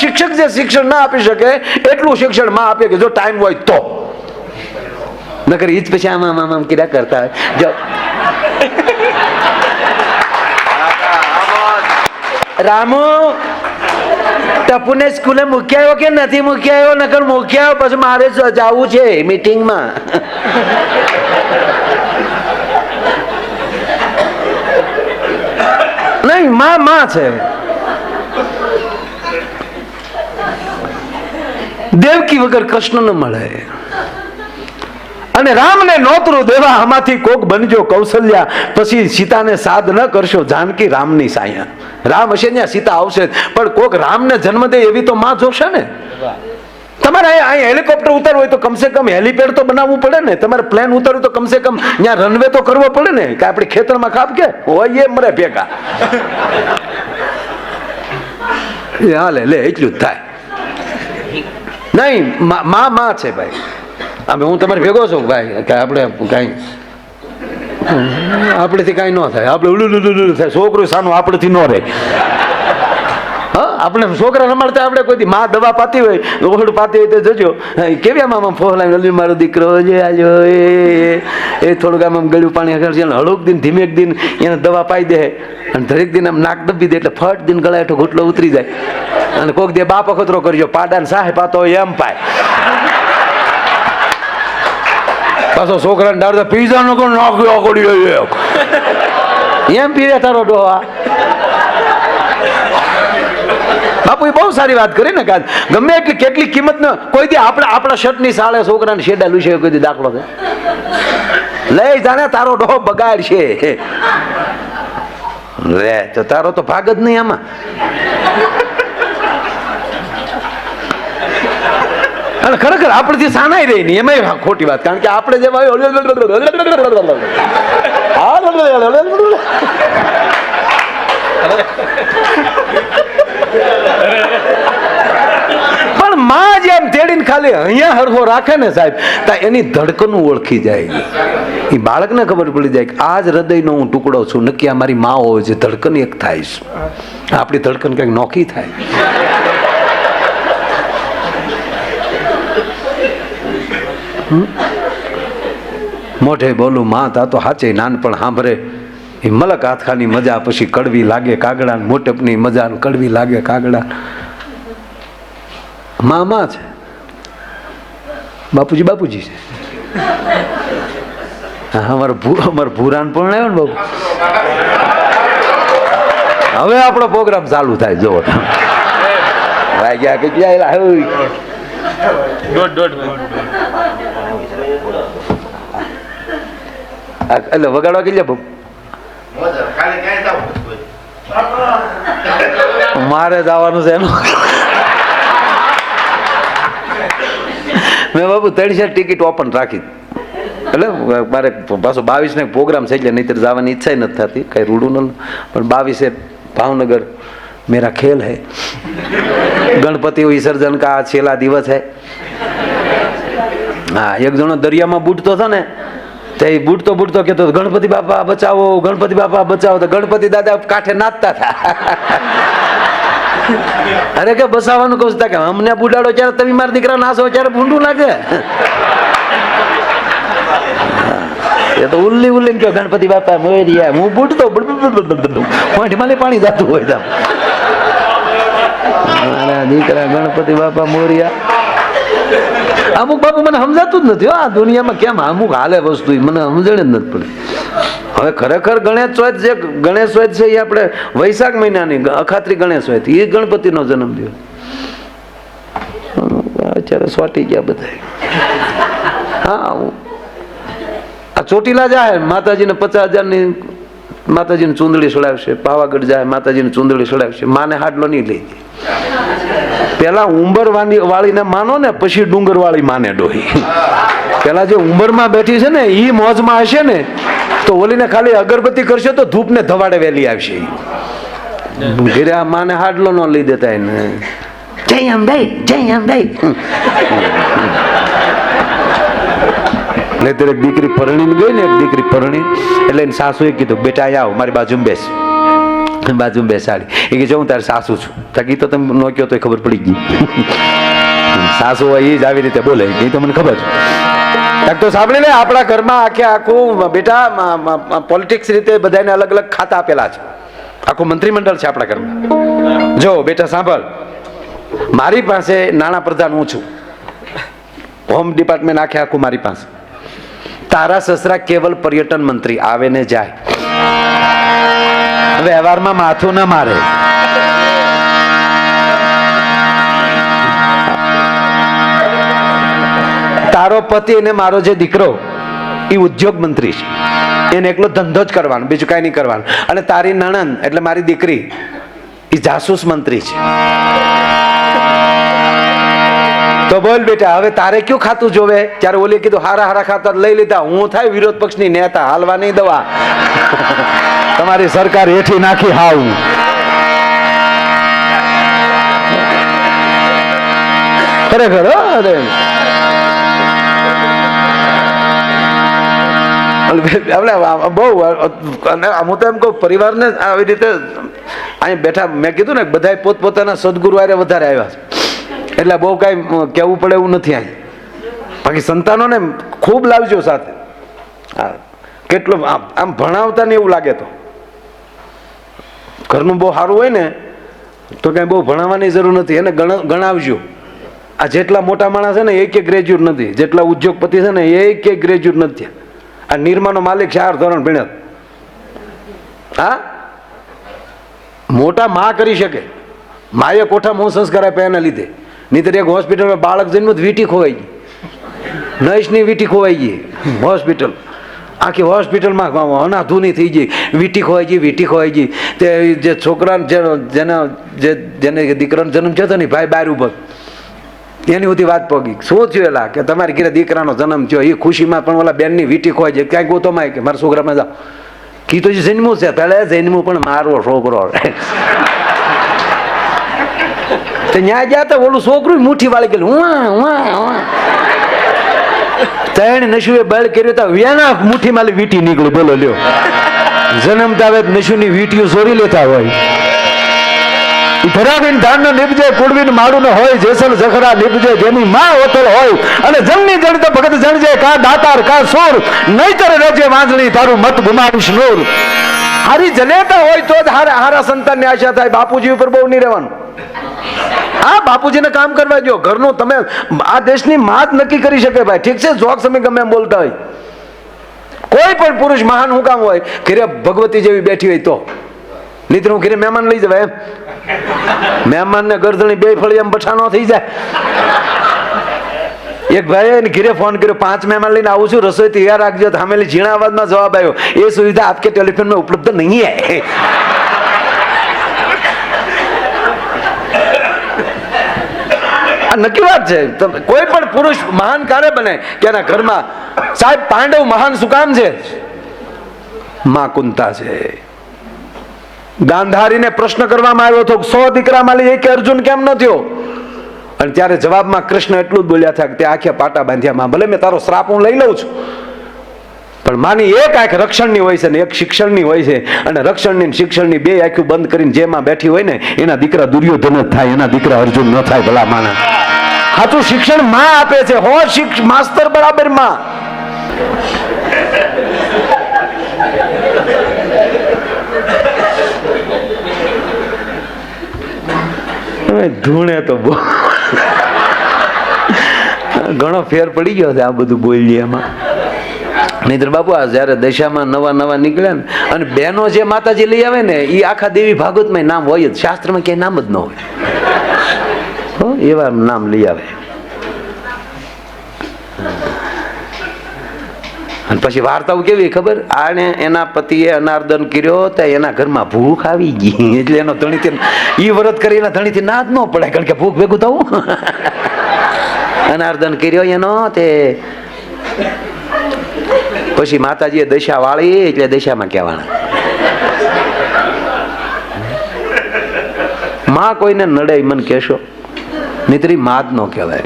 શિક્ષક જે શિક્ષણ ના આપી શકે, એટલું શિક્ષણમાં આપે કે જો ટાઈમ હોય તો. નકર ઈ જ પછી આમ આમ આમ કીડા કરતા જો. રામુ, ટપુને સ્કૂલે મૂકી કે નથી મૂકી નકર મૂકી પછી મારે જવું છે મીટિંગમાં નહીં, માં માં છે. દેવકી વગર કૃષ્ણ ન મળે. અને રામને નોતરું દેવા આમાંથી કોક બનજો કૌશલ્યા. પછી સીતાને સાદ ન કરશો, જાનકી રામની સાયા. રામ હશે ત્યાં સીતા આવશે પણ કોક રામને જન્મ દે એવી તો માં જોશે ને? તમારે અહીંયા હેલિકોપ્ટર ઉતારવું હોય તો કમસે કમ હેલિપેડ તો બનાવવું પડે ને? તમારે પ્લેન ઉતારવું તો કમસે કમ ત્યાં રનવે તો કરવો પડે ને? કે આપણે ખેતરમાં ખાપ કે? હોય એ મરે ભેગા. હાલે, લે, એટલું જ થાય. નહીં મા- માં છે ભાઈ અમે હું તમારે ભેગો છું ભાઈ કે આપણે કાંઈ આપણેથી કાંઈ ન થાય આપણે ઉડું થાય છોકરું સાનું આપણેથી ન રહે હા? આપણે છોકરા રમાડતા આપણે કોઈ માં દવા પાતી હોય ઓહડ પાતી હોય તો જજો. કેવી આમ આમ ફોલાવી અલી મારો દીકરો? જે આજો એ, એ- થોડુંક આમ આમ ગળ્યું પાણી આગળ છે, હળુક દિન ધીમેક દિન એને દવા પાઈ દે. અને દરેક દિન આમ નાક દબી દે એટલે ફટ દિન ગળા હેઠો ઘૂંટલો ઉતરી જાય. અને કોક દે બાપ અખતરો કરજો પાડાને સાહે પાતો હોય એમ પાય. પાછો છોકરાને ડાળતા પીઝા નો નાખ્યો એમ પીરે તારો ડોહા. બાપુ એ બહુ સારી વાત કરી ને કાલ. ગમે એટલી કેટલી કિંમત ન કોઈ દી આપણા આપણા શર્ટની સાળે છોકરાને શેડા લૂસે કોઈ દી દાખલો છે. લઈ જાને તારો ડો બગાડ છે. લે તો તારો તો ભાગ જ નહીં આમાં. અને ખરેખર આપણેથી સાનાઈ રહી નહીં એમાં ખોટી વાત. કારણ કે આપણે જે પણ માં જેમ તેડીને ખાલી અહીંયા હરખો રાખે ને સાહેબ, તા એની ધડકનું ઓળખી જાય. એ બાળકને ખબર પડી જાય કે આ જ હૃદયનો હું ટુકડો છું, નક્કી આ મારી માં હોય છે, ધડકન એક થાય છે. આપણી ધડકન કંઈક નોખી થાય. મોઢે બોલું, માં તા તો હાચે નાનપણ સાંભળે. એ મલક હાથખાની મજા પછી કડવી લાગે કાગડા મોટપની મજા કડવી લાગે કાગડા. માં માં છે. બાપુજી બાપુજી છે. અમારો ભૂ અમારો ભૂરાન પણ આવ્યો ને બાપુ. હવે આપણો પ્રોગ્રામ ચાલુ થાય જો વાગ્યા કે હોય દોઢ દોઢ એટલે વગાડવા કેટલા બાપુ? મારે જવાનું છે એનું. મેં બાબુ ત્રણસો ટિકિટ ઓપન રાખી. એટલે મારે પાછો બાવીસ ને પ્રોગ્રામ છે એટલે નહીંતર જવાની ઈચ્છા નથી થતી, કઈ રૂડું ન પણ બાવીસે ભાવનગર મેરા ખેલ હૈ. ગણપતિ વિસર્જન કા છેલ્લા દિવસ હૈ. હા, એક જણો દરિયામાં બૂટતો હતો ને, તે બૂટતો બૂટતો કહેતો ગણપતિ બાપા બચાવો, ગણપતિ બાપા બચાવો. તો ગણપતિ દાદા કાંઠે નાચતા હતા. અરે કે બસાવાનું કહું કે અમને બુડાડો ત્યારે તમે મારા દીકરા નાસો ત્યારે ભૂંડું લાગે. એ તો ઉલ્લી ઉલ્લી કયો ગણપતિ બાપા મોરિયા હું બૂટતો પોઈન્ટમાં પાણી જતું હોય તો. મારા દીકરા ગણપતિ બાપા મોરિયા અમુક બાપુ મને સમજાતું જ નથી આ દુનિયામાં કેમ અમુક હાલે વસ્તુ મને સમજણ જ નથી પડી હવે ખરેખર ગણેશ ચોથ જે ગણેશ ચોથ છે એ આપણે વૈશાખ મહિનાની અખાત્રી ગણેશ ચોથ, એ ગણપતિનો જન્મદિવસ અત્યારે સોટી ગયા બધા હા આ ચોટીલા જાય, માતાજીને પચાસ હજારની માતાજીને ચૂંદડી સડાવશે પાવાગઢ જાય, માતાજીને ચૂંદડી સડાવશે માને હાડલો નહીં લઈ જાય. પેલા ઉંબર વાળી વાળીને માનો ને પછી ડુંગર વાળી માને ડોહી. પેલા જે ઉંબરમાં બેઠી છે ને એ મોજમાં હશે ને તો ઓલીને ખાલી અગરબત્તી કરશે તો ધૂપ ને ધવાડે વેલી આવશે. ઘેરે આ માને હાડલો ન લઈ દેતા એને. જય અંબાઈ જય અંબાઈ એટલે એક દીકરી પરણીને ગઈ ને એક દીકરી પરણી એટલે એની સાસુએ કીધું બેટા આવ મારી બાજુ બેસ. બાજુ બેસાડી. એ કે જો હું તારી સાસુ છું. તાકી તો તમે નો કહો તો ખબર પડી ગઈ. સાસુ હોય એ જ આવી રીતે બોલે. એ તો મને ખબર તો સાંભળી લે, આપણા ઘરમાં આખે આખું બેટા પોલિટિક્સ રીતે બધાને અલગ અલગ ખાતા આપેલા છે. આખું મંત્રીમંડળ છે આપણા ઘરમાં. જો, બેટા, સાંભળ. મારી પાસે નાણાં પ્રધાન હું છું. હોમ ડિપાર્ટમેન્ટ આખે આખું મારી પાસે. તારા સસરા કેવલ પર્યટન મંત્રી આવે ને જાય. વ્યવહારમાં માથું ન મારે. તારો પતિ અને મારો જે દીકરો એ ઉદ્યોગ મંત્રી છે. એને એકલો ધંધો જ કરવાનો, બીજું કાંઈ નહીં કરવાનું. અને તારી નણંદ, એટલે મારી દીકરી એ જાસૂસ મંત્રી છે. તો બોલ બેટા, હવે તારે કયું ખાતું જોવે? ત્યારે ઓલી કીધું, હારા હારા ખાતર લઈ લીધા. હું થાય વિરોધ પક્ષની નેતા, હાલવા નહીં દવા. તમારી સરકાર હેઠી નાખી હાવ. ખરેખર અરે. આપણે બહુ હું તો એમ કહું, પરિવારને આવી રીતે અહીં બેઠા, મેં કીધું ને બધા પોતપોતાના સદગુરુ વધારે આવ્યા એટલે બહુ કાંઈ કહેવું પડે એવું નથી અહીં. બાકી સંતાનોને ખૂબ લાવજો સાથે. કેટલું આમ ભણાવતા ને એવું લાગે તો. ઘરનું બહુ સારું હોય ને, તો કાંઈ બહુ ભણાવવાની જરૂર નથી. એને ગણ, ગણાવજો. આ જેટલા મોટા માણસ છે ને એક ગ્રેજ્યુએટ નથી. જેટલા ઉદ્યોગપતિ છે ને એક ગ્રેજ્યુએટ નથી. આ નિર્માનો માલિક ચાર ધોરણ ભણ્યા હા? મોટા મા કરી શકે. માએ કોઠા મોં સંસ્કાર આપ્યા એના લીધે. નહીતર એક હોસ્પિટલમાં બાળક જન્મ વીટી ખોવાઈ ગઈ. નર્સની વીટી ખોવાઈ ગઈ. હોસ્પિટલ આખી હોસ્પિટલમાં અનાધૂની થઈ ગઈ. વીટી ખોવાઈ ગઈ વીટી ખોવાઈ ગઈ તે જે છોકરા જેના જે, જેને દીકરાનો જન્મ થયો હતો ને ભાઈ બાર ઉપર એની બધી વાત પગી. શું થયું એલા? કે તમારી ઘરે દીકરાનો જન્મ થયો. એ ખુશીમાં પણ ઓલા બેનની વીટી ખોવાઈ જાય ક્યાંક ગોતોમાં કે મારા છોકરામાં જાઓ. કી તો જન્મું છે. પેલા જન્મું પણ મારો છોકરો. તો ન્યા ગયા તો ઓલું છોકરું મુઠ્ઠી વાળી ગયેલું. હું હું ત્રણ નશુએ બળ કર્યું તો વ્યાના મુઠ્ઠી માલી વીટી નીકળી, બોલો લ્યો. જન્મતા હવે નશુની વીટીઓ ચોરી લેતા હોય. ધરાવીન ધાન નિપજે કુડવીન માડું હોય, જેસલ જખરા નિપજે જેની માં ઓતલ હોય. અને જમની જણતો ભગત જણજે કા દાતાર, કા સુર. નહીતર રજે વાંજણી તારું મત ગુમાવીશ નૂર. હારી જનેતા હોય તો જ હારા હારા સંતાનની આશા થાય. બાપુજી ઉપર બહુ નહીં રહેવાનું. હા, બાપુજીને કામ કરવા જો ઘરનું તમે, આ દેશની માત નક્કી કરી શકે ભાઈ. ઠીક છે? જોક સમય ગમે બોલતા હોય. કોઈ પણ પુરુષ મહાન હું કામ હોય, ઘેરે ભગવતી જેવી બેઠી હોય તો. નીતર હું ઘેરે મહેમાન લઈ જવાય એમ. મહેમાનને ગરદણી બે ફળી એમ બઠાનો થઈ જાય. એક ભાઈ એને ઘીરે ફોન કર્યો, પાંચ મહેમાન લઈને આવું છું, રસોઈ તૈયાર રાખજો. હામેલી ઝીણા અવાજમાં જવાબ આવ્યો, એ સુવિધા આપકે ટેલિફોનમાં ઉપલબ્ધ નહીં હે. આ નક્કી વાત છે. કોઈ પણ પુરુષ મહાન કારે બને કે એના ઘરમાં, સાહેબ, પાંડવ મહાન શું કામ છે? માં કુંતા છે. ગાંધારીને પ્રશ્ન કરવામાં આવ્યો હતો, સો દીકરા માલી, એક અર્જુન કેમ ન થયો? અને ત્યારે જવાબમાં કૃષ્ણ એટલું જ બોલ્યા હતા કે તે આખે પાટા બાંધ્યા, માં, ભલે મેં તારો શ્રાપ હું લઈ લઉં છું પણ માની એક આંખ રક્ષણની હોય છે ને એક શિક્ષણની હોય છે અને રક્ષણની શિક્ષણની બે આંખું બંધ કરીને જેમાં બેઠી હોય ને એના દીકરા દુર્યોધન જ થાય, એના દીકરા અર્જુન ન થાય ભલા માણસ સાચું શિક્ષણમાં આપે છે, હો શિક્ષ, માસ્તર બરાબરમાં. ધૂણે તો બહુ. ઘણો ફેર પડી ગયો છે આ બધું બોલીએ એમાં નહીતર બાપુ, આ જ્યારે દશામાં નવા નવા નીકળ્યા ને, અને બહેનો જે માતાજી લઈ આવે ને એ આખા દેવી ભાગવતમાં નામ હોય જ. શાસ્ત્રમાં ક્યાંય નામ જ ન હોય. એવા નામ લઈ આવે. અને પછી વાર્તાઓ કેવી ખબર? આને એના પતિએ અનાર્દન કર્યો તો એના ઘરમાં ભૂખ આવી ગઈ. એટલે એનો ધણીથી ઈ વ્રત કરી, એના ધણીથી ના જ ન પડે કારણ કે ભૂખ ભેગું થવું. અનાર્દન કર્યો એનો તે પછી માતાજીએ દશા વાળી એટલે દશામાં કહેવાના. માં કોઈને નડે મન કહેશો? નીતરી માં નો ન કહેવાય.